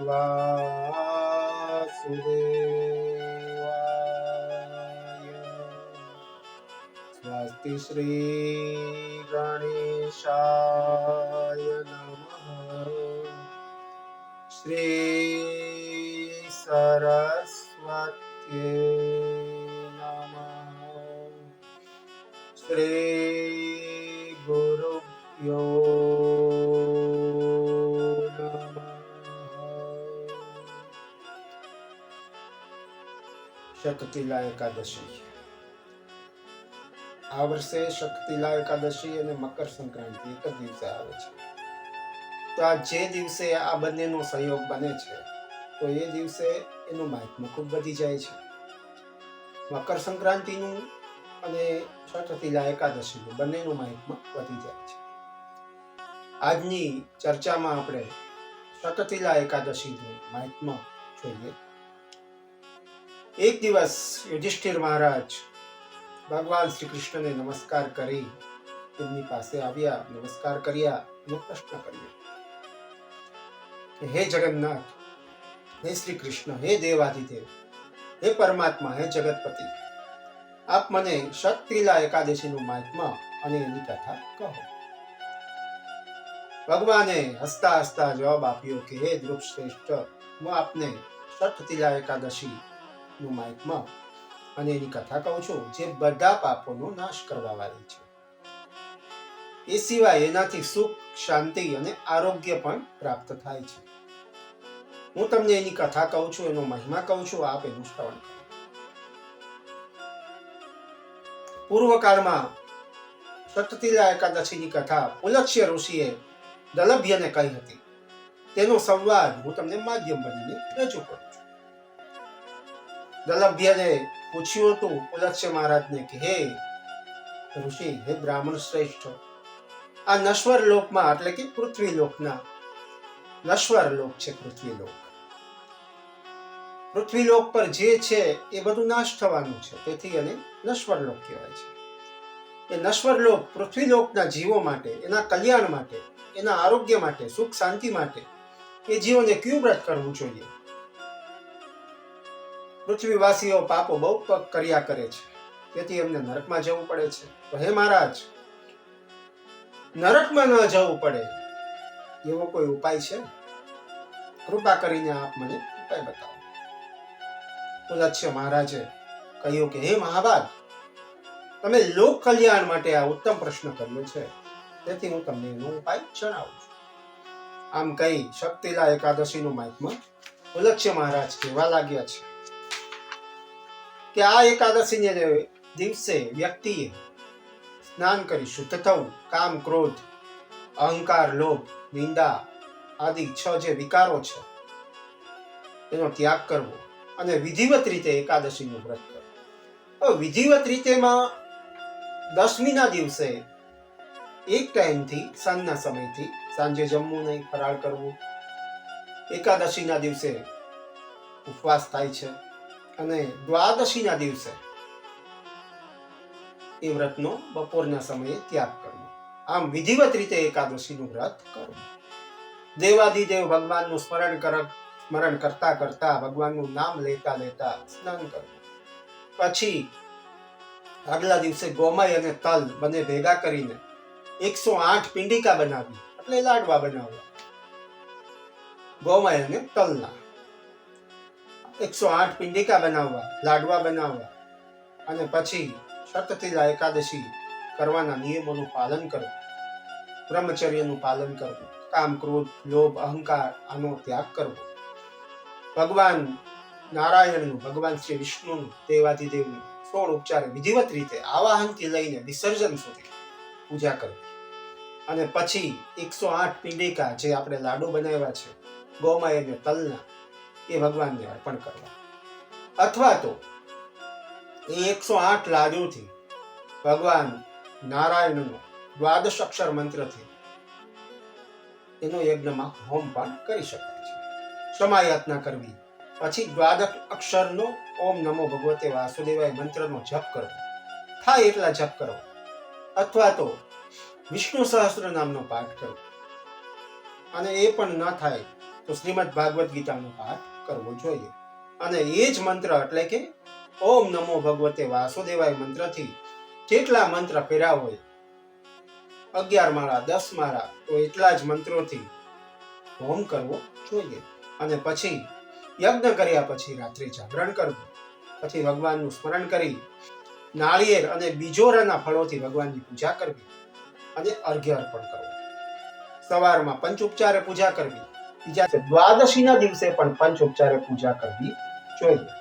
वासुदेवाय। स्वस्ति श्रीगणेशाय नमः। श्रीसरस्वत्ये नमः। श्री શકતિલા એકાદશી આ વર્ષે શક્તિલા એકાદશી અને મકર સંક્રાંતિ એક દિવસે આવે છે। તો આ જે દિવસે આ બંનેનો સંયોગ બને છે, તો એ દિવસે એનું મહાત્મ્ય ખૂબ વધી જાય છે। મકર સંક્રાંતિનું અને છઠતિલા એકાદશીનું બંનેનું મહાત્મ્ય વધી જાય છે। આજની ચર્ચામાં આપણે શતતિલા એકાદશીનું મહાત્મ્ય જોઈએ એક દિવસ યુધિષ્ઠિર મહારાજ ભગવાન શ્રી કૃષ્ણને નમસ્કાર કરી તેમની પાસે આવ્યા, નમસ્કાર કર્યા પ્રશ્ન કર્યો હે જગન્નાથ, હે શ્રી કૃષ્ણ હે દેવાધિદેવ હે પરમાત્મા, હે જગતપતિ, આપ મને શક્તિલા એકાદશીનું મહાત્મા અને એની કથા કહો. ભગવાને હસતા હસતા જવાબ આપ્યો કે, હે ધ્રુવ શ્રેષ્ઠ હું આપને શક્તિલા એકાદશી નું મહાત્મા અને એની કથા કહું છું, જે બધા પાપોનો નાશ કરવા વાળી છે. એ સિવાય એનાથી સુખ, શાંતિ અને આરોગ્ય પણ પ્રાપ્ત થાય છે. હું તમને એની કથા કહું છું, એનો મહિમા કહું છું, આપ એનું શ્રવણ પૂર્વકાળમાં સતતિલા એકાદશીની કથા પુલક્ષ્ય ઋષિએ દલભ્યને કહી હતી. તેનો સંવાદ હું તમને માધ્યમ બનીને રજૂ કરું છું. દલભ્યને પૂછ્યું હતું પુલક્ષ્ય મહારાજને કે, હે ઋષિ, હે બ્રાહ્મણ શ્રેષ્ઠ, આ નશ્વર લોકમાં એટલે કે પૃથ્વી લોકના, નશ્વર લોક છે પૃથ્વી લોક. પૃથ્વી લોક પર જે છે એ બધું નાશ થવાનું છે. તેથી એને નશ્વર લોક કહેવાય છે. એ નશ્વર લોક પૃથ્વી લોકના જીવો માટે, એના કલ્યાણ માટે, એના આરોગ્ય માટે સુખ શાંતિ માટે, એ જીવોને ક્યુ વ્રત કરવું જોઈએ? પૃથ્વીવાસીઓ પાપો બહુ કર્યા કરે છે. તેથી એમને નરકમાં જવું પડે છે. તો હે મહારાજ, નરકમાં ન જવું પડે. એવો કોઈ ઉપાય છે? કૃપા કરીને આપ મને ઉપાય બતાવો. પુલત્સ્ય મહારાજે કહ્યું કે હે મહાભાગ તમે લોક કલ્યાણ માટે આ ઉત્તમ પ્રશ્ન કર્યો છે. તેથી હું તમને એનો ઉપાય જણાવું છું. આમ કહી શક્તિલા એકાદશીનું મહાત્મા ઉલક્ષ્ય મહારાજ કહેવા લાગ્યા છે. કે આ એકાદશીને દિવસે વ્યક્તિએ સ્નાન કરી શુદ્ધ થવું કામ, ક્રોધ, અહંકાર, લોભ, નિંદા આદિ છ જે વિકારો છે, એનો ત્યાગ કરવો અને વિધિવત રીતે એકાદશીનું વ્રત કરવું. વિધિવત રીતેમાં દસમીના દિવસે એક ટાઈમથી સાંજના સમયથી સાંજે જમવું નહીં, ફરાળ કરવું. એકાદશીના દિવસે ઉપવાસ થાય છે. અને દ્વાદશીના દિવસે એ વ્રતનો બપોરના સમયે ત્યાગ કરવો. આમ વિધિવત રીતે એકાદશીનું વ્રત કરવું દેવાદિદેવ ભગવાનનું સ્મરણ કર, સ્મરણ કરતા કરતા ભગવાનનું નામ લેતા લેતા સ્નાન કરવું. પછી આગલા દિવસે ગોમય અને તલ બંને ભેગા કરીને એકસો આઠ પિંડિકા બનાવી, એટલે લાડવા બનાવવા. ગોમય અને તલના. એકસો આઠ પિંડિકા બનાવવા, લાડવા બનાવવા અને પછી શતતિલા એકાદશી કરવાના નિયમોનું પાલન કરવું. બ્રહ્મચર્યનું પાલન કરવું, કામ, ક્રોધ, લોભ, અહંકાર આનો ત્યાગ કરવો. ભગવાન નારાયણનું, ભગવાન શ્રી વિષ્ણુનું દેવાધિદેવનું સોળ ઉપચારે વિધિવત રીતે આવાહનથી લઈને વિસર્જન સુધી પૂજા કરવી. અને પછી એકસો આઠ પિંડિકા જે આપણે લાડુ બનાવ્યા છે, ગોમય અને તલના એ ભગવાનને અર્પણ કરવા. અથવા તો એ એકસો આઠ લાડુથી ભગવાન નારાયણનો દ્વાદશ અક્ષર મંત્રથી એનો યજ્ઞમાં હોમ પણ કરી શકાય છે. સમાયાતના કરવી. પછી દ્વાદશ અક્ષરનો ઓમ નમો ભગવતે વાસુદેવાય મંત્રનો જપ કરવો. થાય એટલા જપ કરો. અથવા તો વિષ્ણુ સહસ્ત્ર નામનો પાઠ કરો. અને એ પણ ન થાય તો શ્રીમદ ભાગવત ગીતાનો પાઠ કરવો જોઈએ. અને એ જ મંત્ર એટલે કે ઓમ નમો ભગવતે વાસુદેવાય મંત્રથી જેટલા મંત્ર કર્યા હોય, અગિયાર માળા, દસ માળા, તો એટલા જ મંત્રોથી હોમ કરવો જોઈએ. અને પછી યજ્ઞ કર્યા પછી રાત્રે જાગરણ કરવું. પછી ભગવાનનું સ્મરણ કરી નાળિયેર અને બીજોરાના ફળોથી ભગવાનની પૂજા કરવી અને અર્ઘ્ય અર્પણ કરવું. સવારમાં પંચ ઉપચારે પૂજા કરવી. બીજા દ્વાદશીના દિવસે પણ પંચ ઉપચારે પૂજા કરવી જોઈએ.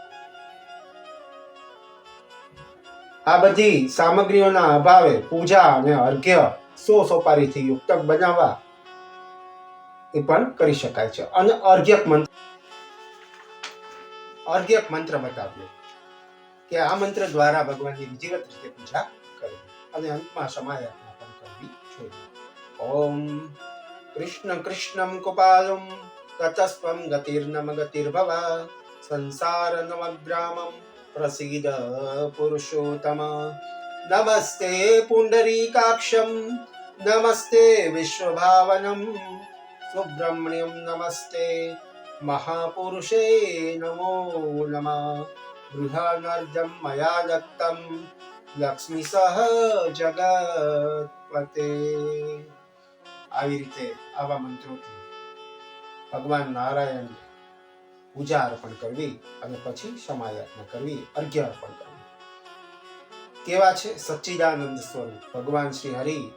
આ બધી સામગ્રીઓના અભાવે પૂજા અને અર્ઘ્ય સો સોપારીથી યુક્ત બનાવવા એ પણ કરી શકાય છે. અને અર્ઘ્યક મંત્ર અર્ઘ્યક મંત્ર બતાવ્યો કે આ મંત્ર દ્વારા ભગવાનની વિધિવત રીતે પૂજા કરવી. અને અંતમાં સમાયાત્મા પણ કરવી જોઈએ. ઓમ कृष्णकृष्णं कृष्णं कृपालुं गतिर्नम गतिर्भव संसारनवग्रामं प्रसीद पुरुषोत्तम। नमस्ते पुण्डरीकाक्षं नमस्ते विश्वभावनं। सुब्रह्मण्यं नमस्ते महापुरुषे नमो नमः। गृहानर्जं मया दत्तं लक्ष्मि सः जगत्पते। આવી રીતે આવા મંત્રોથી ભગવાન નારાયણ પૂજા અર્પણ કરવી અને પછી સમાયાત્મા કરવી, અર્ઘ્ય અર્પણ કરવું. કેવા છે? સચ્ચિદાનંદ સ્વરૂપ. ભગવાન શ્રી હરિ,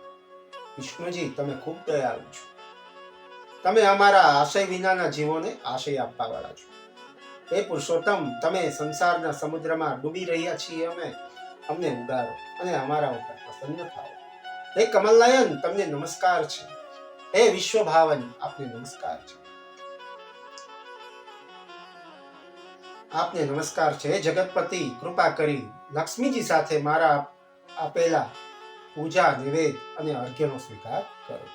વિષ્ણુજી, તમે ખૂબ દયાળુ છો. તમે અમારા આશય વિનાના જીવોને આશય આપવા વાળા છો. હે પુરુષોત્તમ, તમે સંસારના સમુદ્રમાં ડૂબી રહ્યા છીએ અમે. અમને ઉગારો અને અમારા ઉપર પ્રસન્ન થાઓ. હે કમલનયન, તમને નમસ્કાર છે. હે વિશ્વભાવન આપને નમસ્કાર છે. આપને નમસ્કાર છે. જગતપતિ, કૃપા કરી લક્ષ્મીજી સાથે મારા આપેલા પૂજા, નિવેદ અને અર્ઘ્યનો સ્વીકાર કરો.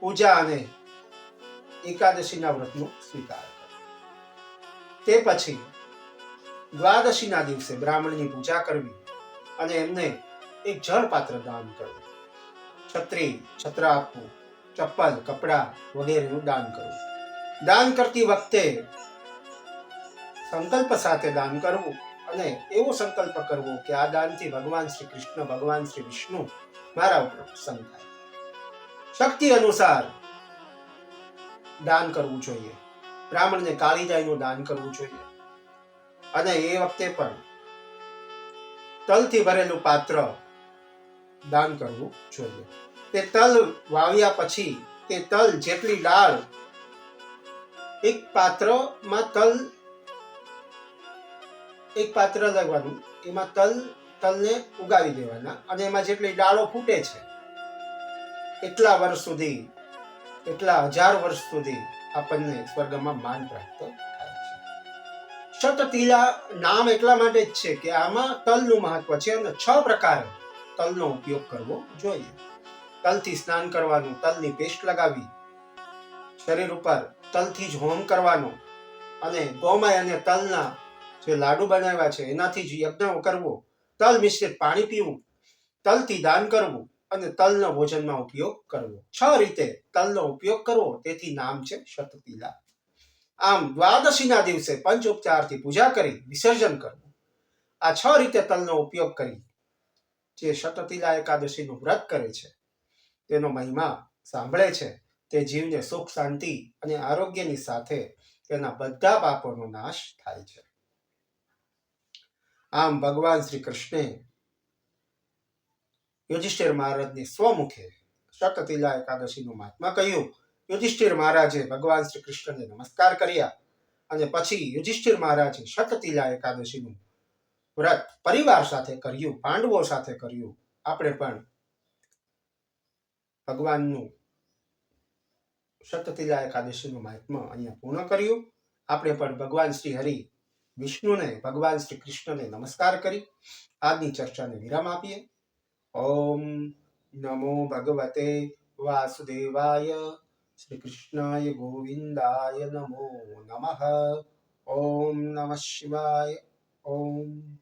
પૂજા અને એકાદશીના વ્રતનો સ્વીકાર કરો. તે પછી દ્વાદશીના દિવસે બ્રાહ્મણની પૂજા કરવી અને એમને એક જળ પાત્ર દાન કરવું. છત્રી, છત્ર આપવું. ચપ્પલ, કપડા વગેરેનું દાન કરવું દાન કરતી વખતે સંકલ્પ સાથે દાન કરવું અને એવો સંકલ્પ કરવો કે આ દાનથી ભગવાન શ્રી કૃષ્ણ, ભગવાન શ્રી વિષ્ણુ મારા ઉપર પ્રસન્ન થાય. શક્તિ અનુસાર દાન કરવું જોઈએ. બ્રાહ્મણને કાળીજાઈનું દાન કરવું જોઈએ. અને એ વખતે પણ તલથી ભરેલું પાત્ર દાન કરવું જોઈએ. તે તલ વાવ્યા પછી તે તલ જેટલી ડાળ એક પાત્રમાં તલ, એક પાત્ર લેવાનું એમાં તલ, તલને ઉગાવી દેવાના અને એમાં જેટલી ડાળો ફૂટે છે, એટલા વર્ષ સુધી, એટલા હજાર વર્ષ સુધી આપણને સ્વર્ગમાં માન પ્રાપ્ત થાય છે. શતતિલા નામ એટલા માટે જ છે કે આમાં તલનું મહત્વ છે અને છ પ્રકારે તલનો ઉપયોગ કરવો જોઈએ. તલથી સ્નાન કરવાનું, તલની પેસ્ટ લગાવી, શરીર ઉપર તલથી જ હોમ કરવાનો અને ગોમય અને તલના જે લાડુ બનાવ્યા છે, એનાથી જ યજ્ઞ કરવો. તલ મિશ્રિત પાણી પીવું, તલથી દાન કરવું અને તલનો ભોજનમાં ઉપયોગ કરવો. છ રીતે તલનો ઉપયોગ કરવો, તેથી નામ છે શતતીલા આમ દ્વાદશીના દિવસે પંચ ઉપચારથી પૂજા કરી, વિસર્જન કરવું. આ છ રીતે તલનો ઉપયોગ કરી, જે શતતીલા એકાદશીનું વ્રત કરે છે. તેનો મહિમા સાંભળે છે. તે જીવને સુખ, શાંતિ અને આરોગ્યની સાથે તેના બધા પાપોનો નાશ થાય છે. આમ ભગવાન શ્રી કૃષ્ણે યુધિષ્ઠિર મહારાજની સ્વમુખે શતતિલા એકાદશીનું મહાત્મા કહ્યું, યુધિષ્ઠિર મહારાજે ભગવાન શ્રી કૃષ્ણને નમસ્કાર કર્યા અને પછી યુધિષ્ઠિર મહારાજે શતતિલા એકાદશીનું વ્રત પરિવાર સાથે કર્યું, પાંડવો સાથે કર્યું. આપણે પણ ભગવાનનું સતતિલા એકાદશીનું મહાત્મ અહીંયા પૂર્ણ કર્યું. આપણે પણ ભગવાન શ્રી હરિ વિષ્ણુને, ભગવાન શ્રી કૃષ્ણને નમસ્કાર કરી, આજની ચર્ચાને વિરામ આપીએ. ઓમ નમો ભગવતે વાસુદેવાય, શ્રી કૃષ્ણાય ગોવિંદાય નમો નમઃ. ઓમ નમઃ શિવાય. ઓમ